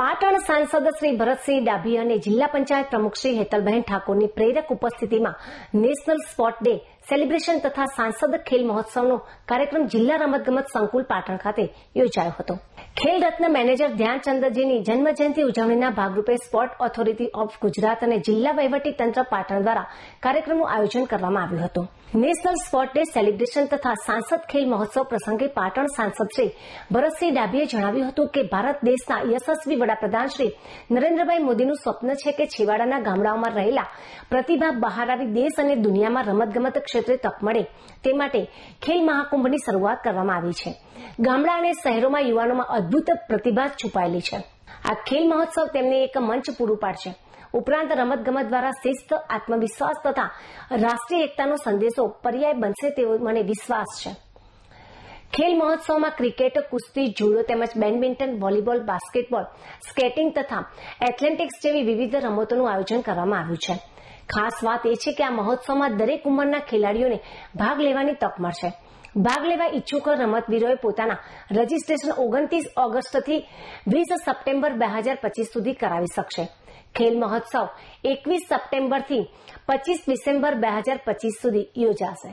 પાટણ સાંસદ શ્રી ભરતસિંહ ડાભી અને જિલ્લા પંચાયત પ્રમુખ શ્રી હેતલબહેન ઠાકોરની પ્રેરક ઉપસ્થિતિમાં નેશનલ સ્પોર્ટ ડે સેલિબ્રેશન તથા સાંસદ ખેલ મહોત્સવનો કાર્યક્રમ જિલ્લા રમતગમત સંકુલ પાટણ ખાતે યોજાયો હતો. ખેલ રત્ન મેનેજર ધ્યાનચંદ્રજીની જન્મજયંતિ ઉજવણીના ભાગરૂપે સ્પોર્ટ ઓથોરિટી ઓફ ગુજરાત અને જિલ્લા વહીવટી તંત્ર પાટણ દ્વારા કાર્યક્રમનું આયોજન કરવામાં આવ્યું હતું. નેશનલ સ્પોર્ટ ડે સેલિબ્રેશન તથા સાંસદ ખેલ મહોત્સવ પ્રસંગે પાટણ સાંસદ શ્રી ભરતસિંહ ડાભીએ જણાવ્યું હતું કે ભારત દેશના યશસ્વી વડાપ્રધાન શ્રી નરેન્દ્રભાઈ મોદીનું સ્વપ્ન છે કે છેવાડાના ગામડાઓમાં રહેલા પ્રતિભા બહાર આવી દેશ અને દુનિયામાં રમતગમત ક્ષેત્રે તક મળે તે માટે ખેલ મહાકુંભની શરૂઆત કરવામાં આવી છે. ગામડા અને શહેરોમાં યુવાનોમાં અદભુત પ્રતિભા છુપાયેલી છે. આ ખેલ મહોત્સવ તેમને એક મંચ પૂરું પાડશે. ઉપરાંત રમતગમત દ્વારા શિસ્ત, આત્મવિશ્વાસ તથા રાષ્ટ્રીય એકતાનો સંદેશો પર્યાય બનશે તેવો મને વિશ્વાસ છે. ખેલ મહોત્સવમાં ક્રિકેટ, કુસ્તી, જુડો તેમજ બેડમિન્ટન, વોલીબોલ, બાસ્કેટબોલ, સ્કેટિંગ તથા એથ્લેટિક્સ જેવી વિવિધ રમતોનું આયોજન કરવામાં આવ્યું છે. ખાસ વાત એ છે કે આ મહોત્સવમાં દરેક ઉંમરના ખેલાડીઓને ભાગ લેવાની તક મળશે. ભાગ લેવા ઇચ્છુક રમતવીરોએ પોતાના રજીસ્ટ્રેશન ઓગણત્રીસ ઓગસ્ટથી વીસ સપ્ટેમ્બર બે હજાર પચીસ સુધી કરાવી શકશે. ખેલ મહોત્સવ એકવીસ સપ્ટેમ્બરથી પચીસ ડિસેમ્બર બે હજાર પચીસ સુધી યોજાશે.